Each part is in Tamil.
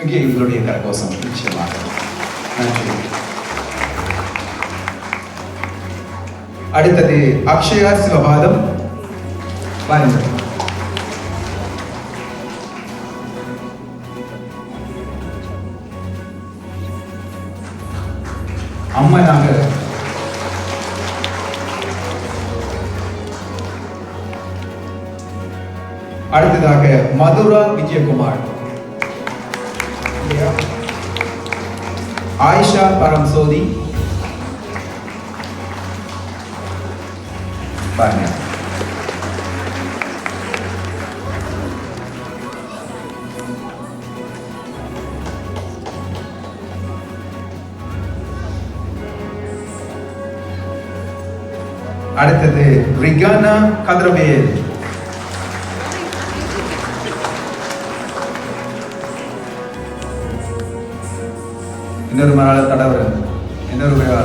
இங்கே எங்களுடைய கரகோசம் நிச்சயமாக நன்றி. அடுத்தது அக்ஷயா சிவபாதம். வாருங்கள். அம்மனாக. அடுத்ததாக மதுரா விஜயகுமார். ஆயிஷா பரம்சோதி. பாருங்க. அடுத்தது ரிகானா கதிரவேல். இன்னொரு மராள தடவர் இன்னொரு மராள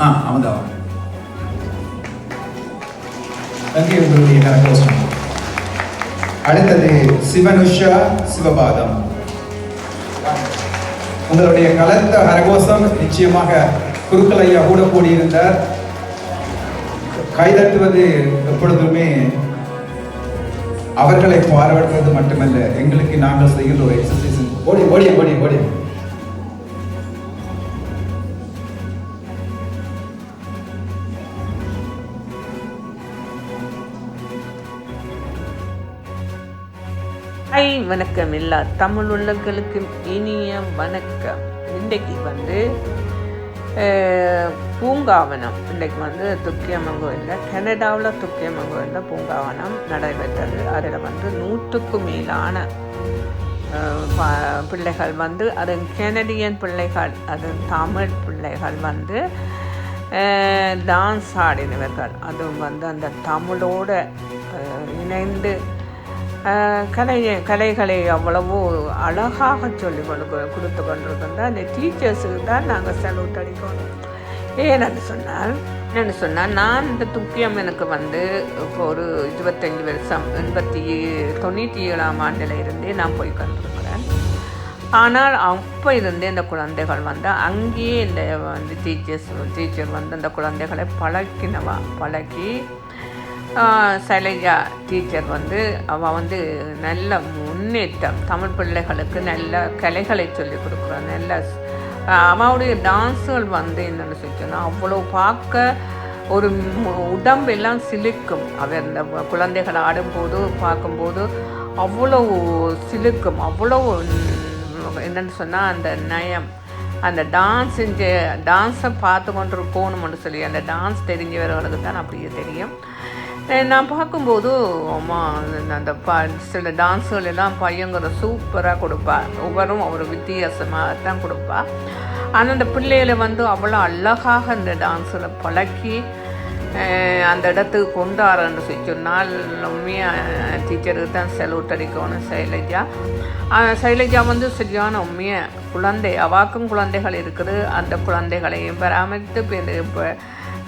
ஆ அவன் உங்களுடைய கரகோஷம் அடுத்தது சிவனுஷா சிவபாதம். உங்களுடைய கலந்த கரகோஷம் நிச்சயமாக குருக்கள் கூட கூடியிருந்தார். கைதட்டுவது எப்பொழுதுமே அவர்களை பார்வையிடுவது மட்டுமல்ல எங்களுக்கு நாங்கள் செய்கின்ற ஒரு எக்ஸசைஸ் ஓடி ஓடி ஓடி ஓடி. ஹாய் வணக்கம் எல்லா தமிழ் உள்ளங்களுக்கு இனிய வணக்கம். இன்றைக்கு வந்து பூங்காவனம். இன்றைக்கு வந்து துக்கியம்மன் கோயிலில் கனடாவில் துக்கியம்மன் கோயிலில் பூங்காவனம் நடைபெற்றது. அதில் வந்து நூற்றுக்கும் மேலான பிள்ளைகள் வந்து அது கெனடியன் பிள்ளைகள் அது தமிழ் பிள்ளைகள் வந்து டான்ஸ் ஆடினவர்கள். அதுவும் வந்து அந்த தமிழோட இணைந்து கலை கலைகளை அவ்வளவு அழகாக சொல்லி கொண்டு கொடுத்து கொண்டிருக்கின்ற. அந்த டீச்சர்ஸுக்கு தான் நாங்கள் சல்யூட் அடிக்கணும். ஏன்னு சொன்னால் என்னென்னு சொன்னால் நான் இந்த துக்கியம் எனக்கு வந்து இப்போ ஒரு இருபத்தஞ்சி வருஷம் எண்பத்தி தொண்ணூற்றி ஏழாம் ஆண்டில் இருந்தே நான் போய் கண்டிருக்கிறேன். ஆனால் அப்போ இருந்தே இந்த குழந்தைகள் வந்து அங்கேயே இந்த வந்து டீச்சர்ஸ் டீச்சர் வந்து அந்த குழந்தைகளை பழக்கினவா பழக்கி சைலஜா டீச்சர் வந்து அவள் வந்து நல்ல முன்னேற்றம். தமிழ் பிள்ளைகளுக்கு நல்ல கலைகளை சொல்லிக் கொடுக்குறா நல்ல அவளுடைய டான்ஸுகள் வந்து என்னென்னு சொல்லிச்சோன்னா அவ்வளோ பார்க்க ஒரு உடம்பெல்லாம் சிலுக்கும். அவர் இந்த குழந்தைகள் ஆடும்போது பார்க்கும்போது அவ்வளோ சிலுக்கும். அவ்வளோ என்னென்னு சொன்னால் அந்த நயம். அந்த டான்ஸ் டான்ஸை பார்த்து கொண்டு போகணும்னு சொல்லி அந்த டான்ஸ் தெரிஞ்சவர்களுக்கு தான் அப்படியே தெரியும். நான் பார்க்கும்போது அம்மா அந்த ப சில டான்ஸுகள் எல்லாம் பையங்கிற சூப்பராக கொடுப்பா. ஒவ்வொரும் ஒரு வித்தியாசமாக தான் கொடுப்பா. ஆனால் அந்த பிள்ளைகளை வந்து அவ்வளோ அழகாக அந்த டான்ஸில் பழக்கி அந்த இடத்துக்கு கொண்டாரன்னு சொல்லி சொன்னால் உண்மையாக டீச்சருக்கு தான் செலவுட் அடிக்கணும் சைலஜா. சைலஜா வந்து சரியான உண்மையை குழந்தை அவாக்கும் குழந்தைகள் இருக்குது. அந்த குழந்தைகளையும் பராமரித்து இப்போ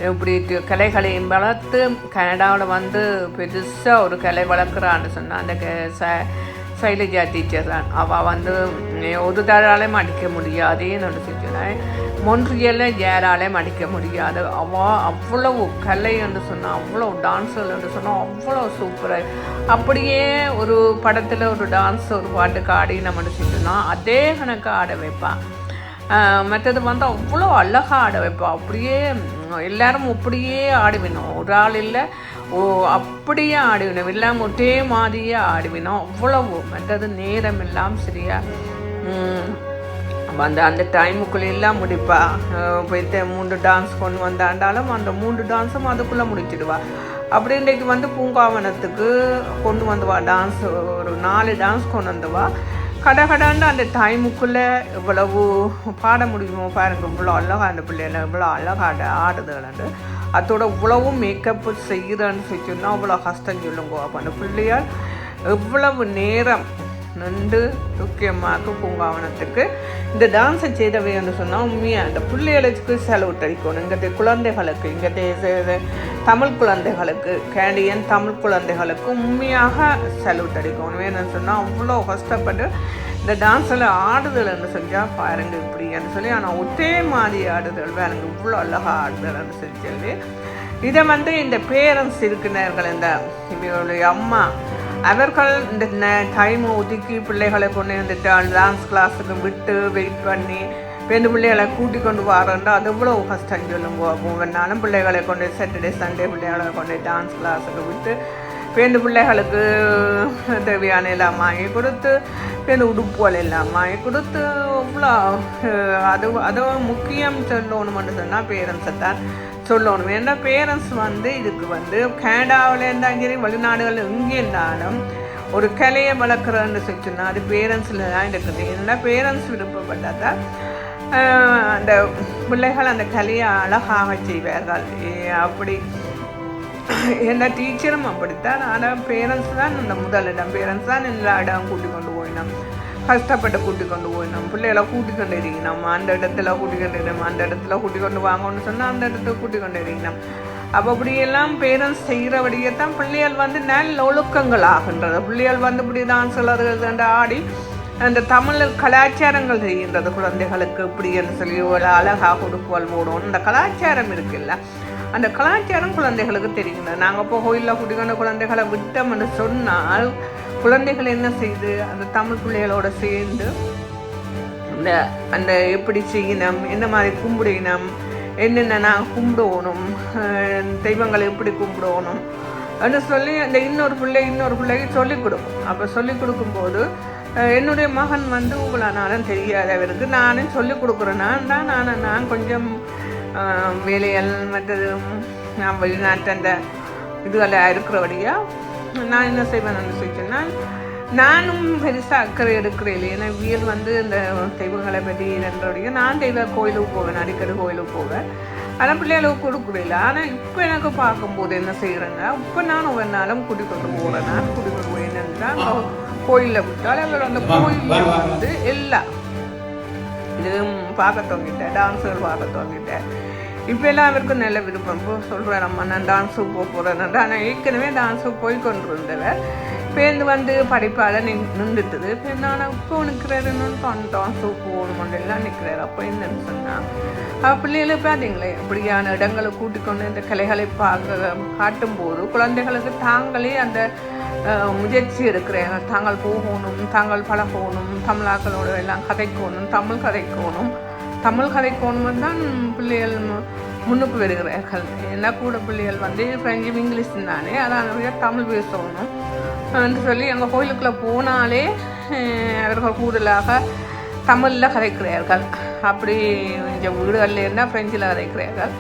இப்படி கலைகளை கலைகளையும் வளர்த்து கனடாவில் வந்து பெருசாக ஒரு கலை வளர்க்குறான்னு சொன்னால் அந்த க- ச சைலஜா டீச்சர் தான். அவள் வந்து ஒரு தாராலையும் அடிக்க முடியாதேன்னு சொன்னேன் மொன்றியலில் யாராலையும் அடிக்க முடியாது. அவள் அவ்வளவு கலை என்று சொன்னால் அவ்வளோ டான்ஸுகள் என்று சொன்னால் அவ்வளோ சூப்பராக அப்படியே ஒரு படத்தில் ஒரு டான்ஸ் ஒரு பாட்டுக்கு ஆடி நம்ம சொன்னா அதே கணக்கு ஆட வைப்பான் மற்றது வந்து அவ்வளோ அழகாக ஆட வைப்பான் அப்படியே எல்லாரும் அப்படியே ஆடுவினோம். ஒரு ஆள் இல்லை ஓ அப்படியே ஆடுவினோம். எல்லாம் ஒரே மாதிரியே ஆடுவினோம். அவ்வளவு மற்றது நேரம் எல்லாம் சரியா வந்து அந்த அந்த டைமுக்குள்ள எல்லாம் முடிப்பா. போயிட்டு மூன்று டான்ஸ் கொண்டு வந்தாண்டாலும் அந்த மூன்று டான்ஸும் அதுக்குள்ளே முடிச்சிடுவா. அப்படி இன்றைக்கு வந்து பூங்காவனத்துக்கு கொண்டு வந்துவா டான்ஸ் ஒரு நாலு டான்ஸ் கொண்டு வந்துவா கடகடாண்டு அந்த டைமுக்குள்ளே இவ்வளவு பாட முடியுமோ பாருங்க. இவ்வளோ அழகா அந்த பிள்ளைகளை இவ்வளோ அழகாக ஆடுதுகளண்டு அதோட இவ்வளவும் மேக்கப் செய்கிறேன்னு சொல்லி சொன்னால் அவ்வளோ கஷ்டம் சொல்லுங்க அப்போ அந்த பிள்ளையால் எவ்வளவு நேரம் நண்டு முக்கியமாக பூங்காவனத்துக்கு. இந்த டான்ஸை செய்தவைன்னு சொன்னால் உண்மையாக அந்த பிள்ளைகளுக்கு செலவு அடிக்கணும் இங்கே குழந்தைகளுக்கு இங்கே தமிழ் குழந்தைகளுக்கு கேண்டியன் தமிழ் குழந்தைகளுக்கு உண்மையாக செலவு அடிக்கணும் ஏன்னு சொன்னால் அவ்வளோ கஷ்டப்பட்டு இந்த டான்ஸில் ஆடுதல்னு செஞ்சால் பாருங்க இப்படின்னு சொல்லி ஆனால் ஒரே மாதிரி ஆடுதல் பாருங்க இவ்வளோ அழகாக ஆடுதல்னு சொல்லி சொல்லி இதை வந்து இந்த பேரண்ட்ஸ் இருக்கிறார்கள் இந்த இவங்களுடைய அம்மா அவர்கள் இந்த டைமை ஒதுக்கி பிள்ளைகளை கொண்டு வந்துட்டு டான்ஸ் கிளாஸுக்கு விட்டு வெயிட் பண்ணி ரெண்டு பிள்ளைகளை கூட்டி கொண்டு வரேன்டா. அது எவ்வளோ கஷ்டம் சொல்லுங்க. நானும் பிள்ளைகளை கொண்டு சாட்டர்டே சண்டே பிள்ளைகளை கொண்டு டான்ஸ் கிளாஸுக்கு விட்டு பேருந்து பிள்ளைகளுக்கு தேவையான எல்லாம் வாங்கி கொடுத்து பேருந்து உடுப்புகள் எல்லாம் வாங்கி கொடுத்து இவ்வளோ அது அதுவும் முக்கியம் சொல்லணும்னு சொன்னால் பேரண்ட்ஸை தான் சொல்லணும். ஏன்னா பேரண்ட்ஸ் வந்து இதுக்கு வந்து கனடாவில் இருந்தாலும் சரி வெளிநாடுகள் எங்கே இருந்தாலும் ஒரு கலையை வளர்க்குறன்னு சொல்லிச்சுன்னா அது பேரண்ட்ஸில் தான் இருக்குது. ஏன்னா பேரண்ட்ஸ் விருப்பப்பட்டால் தான் அந்த பிள்ளைகள் அந்த கலையை அழகாக செய்வார்கள். அப்படி என்ன டீச்சரும் அப்படித்தான் ஆனால் பேரண்ட்ஸ் தான் இந்த முதலிடம் பேரண்ட்ஸ் தான் எல்லா இடம் கூட்டி கொண்டு போயினோம் கஷ்டப்பட்டு கூட்டி கொண்டு போயினோம் பிள்ளைகளை கூட்டி கொண்டு இருக்கணும் அந்த இடத்துல கூட்டி கொண்டு இருக்கணும் அந்த இடத்துல கூட்டி கொண்டு வாங்கன்னு சொன்னால் அந்த இடத்துல கூட்டி கொண்டு இருக்கணும் அப்போ அப்படியெல்லாம் பேரண்ட்ஸ் செய்கிறபடியே தான் பிள்ளைகள் வந்து நல்ல ஒழுக்கங்கள் ஆகின்றது பிள்ளைகள் வந்து இப்படி தான் சிலர்கள் ஆடி அந்த தமிழ் கலாச்சாரங்கள் செய்கின்றது குழந்தைகளுக்கு இப்படின்னு சொல்லி ஒரு அழகாக கொடுப்பால் மூடும் அந்த கலாச்சாரம் இருக்குல்ல அந்த கலாச்சாரம் குழந்தைகளுக்கு தெரியுங்க. நாங்கள் போக இல்லை குடிக்கொண்ட குழந்தைகளை விட்டோம்னு சொன்னால் குழந்தைகள் என்ன செய்து அந்த தமிழ் பிள்ளைகளோட சேர்ந்து அந்த அந்த எப்படி செய்யணும் என்ன மாதிரி கும்பிடணும் என்னென்ன நான் கும்பிடுவோணும் தெய்வங்களை எப்படி கும்பிடுவோணும் அப்படின்னு சொல்லி அந்த இன்னொரு பிள்ளை இன்னொரு பிள்ளைக்கு சொல்லிக் கொடுக்கும். அப்போ சொல்லிக் கொடுக்கும்போது என்னுடைய மகன் வந்து உங்களானாலும் தெரியாதவருக்கு நானும் சொல்லிக் கொடுக்குறேன்னா தான் நான் நான் கொஞ்சம் வேலைகள் மற்றது நான் வெளிநாட்டு அந்த இதுகளாக இருக்கிறபடியாக நான் என்ன செய்வேன் சொல்லிச்சேன்னா நானும் பெருசாக அக்கறை எடுக்கிறேன் ஏன்னா வீல் வந்து இந்த தெய்வங்களை பற்றி என்றபடியும் நான் தெய்வ கோயிலுக்கு போவேன் அடிக்கடி கோயிலுக்கு போவேன். ஆனால் பிள்ளைகளுக்கு கொடுக்குறேன் ஆனால் இப்போ எனக்கு பார்க்கும்போது என்ன செய்கிறேன்னா இப்போ நான் ஒவ்வொரு நாளும் கூட்டி கொண்டு போகிறேன் நான் கூட்டி கொண்டு போய் என்னன்னா கோயிலில் விட்டால் அந்த கோயிலில் வந்து எல்லாம் இது பார்க்க தோங்கிட்டேன் டான்ஸுகள் பார்க்க தோங்கிட்டேன் இப்போ எல்லாருக்கும் நல்ல விருப்பம். இப்போ சொல்கிறேன் நம்ம நான் டான்ஸுக்கு போக போகிறேன் ஆனால் ஏற்கனவே டான்ஸுக்கு போய் கொண்டிருந்தவன் பேருந்து வந்து படிப்பால் நின் நின்றுட்டுது. இப்போ நான் இப்போ நிற்கிறாருன்னு டான்ஸுக்கு போகணும் எல்லாம் நிற்கிறாரு அப்போ என்னன்னு சொன்னால் பிள்ளைகளை பார்த்தீங்களே இப்படியான இடங்களை கூட்டிக்கொண்டு இந்த கலைகளை பார்க்க காட்டும்போது குழந்தைகளுக்கு தாங்களே அந்த முயற்சி எடுக்கிறேன். தாங்கள் போகணும் தாங்கள் பழகணும் தமிழாக்களோட எல்லாம் கதைக்கணும் தமிழ் கதைக்கணும். தமிழ் கதைக்கணும் தான் பிள்ளைகள் முன்னுக்கு வருகிறார்கள். என்ன கூட பிள்ளைகள் வந்து ஃப்ரெஞ்சு இங்கிலீஷ் தானே அதான் தமிழ் பேசணும். என்று சொல்லி எங்கள் கோயிலுக்குள்ளே போனாலே அவர்கள் கூடுதலாக தமிழில் கதைக்கிறார்கள். அப்படி இந்த வீடுகளில் இருந்தால் ஃப்ரெஞ்சில் கதைக்கிறார்கள்.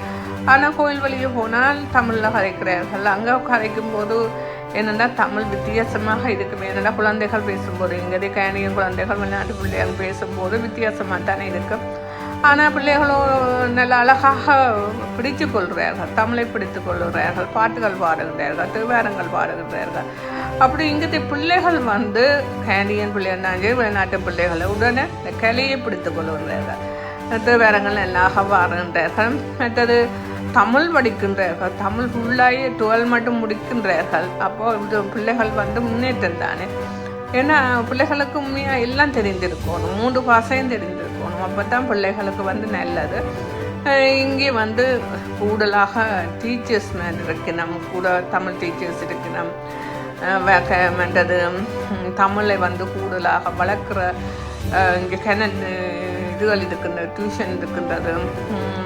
ஆனால் கோயில் வழியே போனால் தமிழில் கதைக்கிறார்கள். அங்கே கதைக்கும் போது என்னென்னா தமிழ் வித்தியாசமாக இருக்கும். என்னென்னா குழந்தைகள் பேசும்போது இங்கே கேனிய குழந்தைகள் வெளிநாட்டு பிள்ளைகள் பேசும்போது வித்தியாசமாக தானே இருக்கும் ஆனால் பிள்ளைகளும் நல்ல அழகாக பிடித்து கொள்கிறார்கள். தமிழை பிடித்து கொள்கிறார்கள். பாட்டுகள் பாடுகிறார்கள். திருவாரங்கள் பாடுகிறார்கள். அப்படி இங்கே பிள்ளைகள் வந்து கேனியன் பிள்ளைகள் வெளிநாட்டு பிள்ளைகளை உடனே இந்த கிளையை பிடித்து கொள்கிறார்கள். திருவாரங்கள் நல்லாக பாடுகின்றார்கள் மற்றது தமிழ் படிக்கின்றார்கள். தமிழ் ஃபுல்லாகி டுவெல் மட்டும் முடிக்கின்றார்கள். அப்போது இது பிள்ளைகள் வந்து முன்னேற்றம் தானே. ஏன்னா பிள்ளைகளுக்கு உண்மையாக எல்லாம் தெரிந்திருக்கணும். மூன்று பாசையும் தெரிந்திருக்கணும். அப்போ தான் பிள்ளைகளுக்கு வந்து நல்லது. இங்கே வந்து கூடுதலாக டீச்சர்ஸ் மேன் இருக்கணும் கூட தமிழ் டீச்சர்ஸ் இருக்கணும் வேண்டது தமிழை வந்து கூடுதலாக வளர்க்குற இங்கே கிணறு இதுகள் இருக்கின்ற டியூஷன் இருக்கின்றது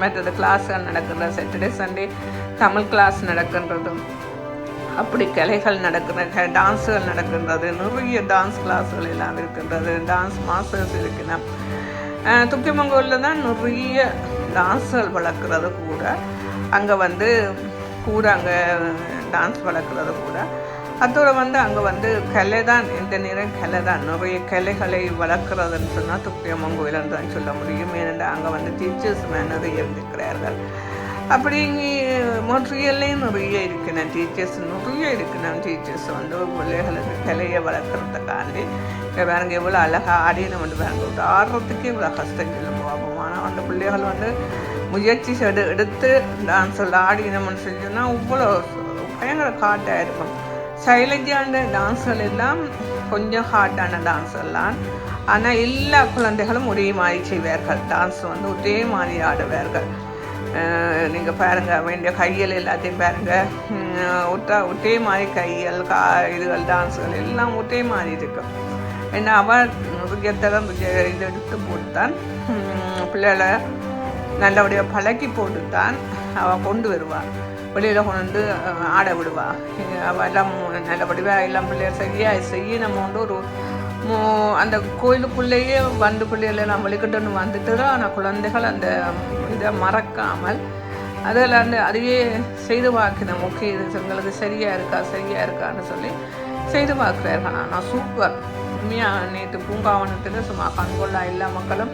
மற்றது கிளாஸ்கள் நடக்கிறது சாட்டர்டே சண்டே தமிழ் கிளாஸ் நடக்கின்றது. அப்படி கலைகள் நடக்கிற டான்ஸுகள் நடக்கின்றது நிறைய டான்ஸ் கிளாஸ்கள் எல்லாம் இருக்கின்றது டான்ஸ் மாஸ்டர்ஸ் இருக்கணும் துக்கிமங்கூரில் தான் நிறைய டான்ஸுகள் வளர்க்குறது கூட. அங்கே வந்து கூட அங்கே டான்ஸ் வளர்க்குறது கூட. அதோட வந்து அங்கே வந்து கலை தான் இந்த நேரம் கலை தான் நிறைய கலைகளை வளர்க்குறதுன்னு சொன்னால் துப்பியம்மன் கோயில்னு தான் சொல்ல முடியும். ஏனென்றால் அங்கே வந்து டீச்சர்ஸ் நிறைய இருந்திருக்கிறார்கள். அப்படி மொன்றியல்லையும் நிறைய இருக்கணும் டீச்சர்ஸ் நிறைய இருக்கணும் டீச்சர்ஸ் வந்து பிள்ளைகளுக்கு கலையை வளர்க்குறதுக்காண்டி இங்க பாருங்க எவ்வளோ அழகாக ஆடினோம் வந்து பாருங்க ஒரு ஆடுறதுக்கே இவ்வளோ கஷ்டம் போகும் ஆனால் அந்த பிள்ளைகள் வந்து முயற்சி எடு எடுத்து டான்ஸ் எல்லாம் ஆடினோம்னு செஞ்சோன்னா இவ்வளோ பயங்கர காட்டாக இருக்கும். சைலஜான டான்ஸ்கள் எல்லாம் கொஞ்சம் ஹார்டான டான்ஸ் எல்லாம் ஆனால் எல்லா குழந்தைகளும் ஒரே மாதிரி செய்வார்கள் டான்ஸ் வந்து ஒரே மாதிரி ஆடுவார்கள் நீங்கள் பாருங்கள் வேண்டிய கையல் எல்லாத்தையும் பாருங்கள் ஒட்டா ஒட்டே மாதிரி கையல் கா இதுகள் டான்ஸுகள் எல்லாம் ஒட்டே மாதிரி இருக்கும் ஏன்னா அவள் நுறுக்கியத்தெல்லாம் இது எடுத்து போட்டுத்தான் பிள்ளைகளை நல்லபடியாக பழக்கி போட்டுத்தான் அவள் கொண்டு வருவாள் வெளியில் கொண்டு வந்து ஆட விடுவா. அவள் எல்லாம் நல்லபடியாக எல்லாம் பிள்ளைகள் சரியாக செய்ய நம்ம வந்து ஒரு அந்த கோயிலுக்குள்ளேயே வந்து பிள்ளைகள் நான் வழிகட்டுன்னு வந்துட்டு தான் ஆனால் குழந்தைகள் அந்த இதை மறக்காமல் அதில் அந்த அதையே செய்து பார்க்கணும். ஓகே இது எங்களுக்கு சரியாக இருக்கா சரியாக இருக்கான்னு சொல்லி செய்து பார்க்குறார்கள். ஆனால் சூப்பர். உண்மையாக நேற்று பூங்காவனத்தில் சும்மா கண்கொள்ளா எல்லா மக்களும்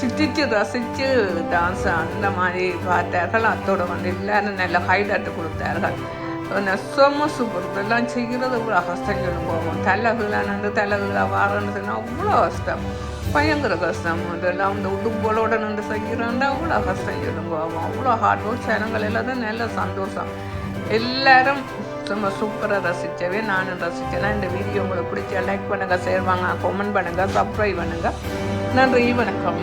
சித்திச்சு ரசித்து டான்ஸ் அந்த மாதிரி பார்த்தார்கள். அத்தோட வந்து எல்லாரும் நல்ல ஹைலைட்டு கொடுத்தார்கள். நெசமாக சூப்பர் இதெல்லாம் செய்கிறது இவ்வளோ கஷ்டம் சொல்லி போவோம் தலைகளாக நின்று தலைகளாக வாரன்னு சொன்னால் அவ்வளோ கஷ்டம். பயங்கர கஷ்டம். இதெல்லாம் இந்த உடுப்போலோட நின்று செய்கிறாண்டா அவ்வளோ கஷ்டம் சொல்லி போவோம் அவ்வளோ ஹார்ட் ஒர்க் சேனங்கள் எல்லாத்தையும் நல்ல சந்தோஷம். எல்லாரும் சும்மா சூப்பராக ரசித்தவே நானும் ரசித்தேன் இந்த வீடியோ உங்களுக்கு பிடிச்சா லைக் பண்ணுங்கள் ஷேர் வாங்க கமெண்ட் பண்ணுங்கள் சப்ஸ்கிரைப் பண்ணுங்கள் நன்றி வணக்கம்.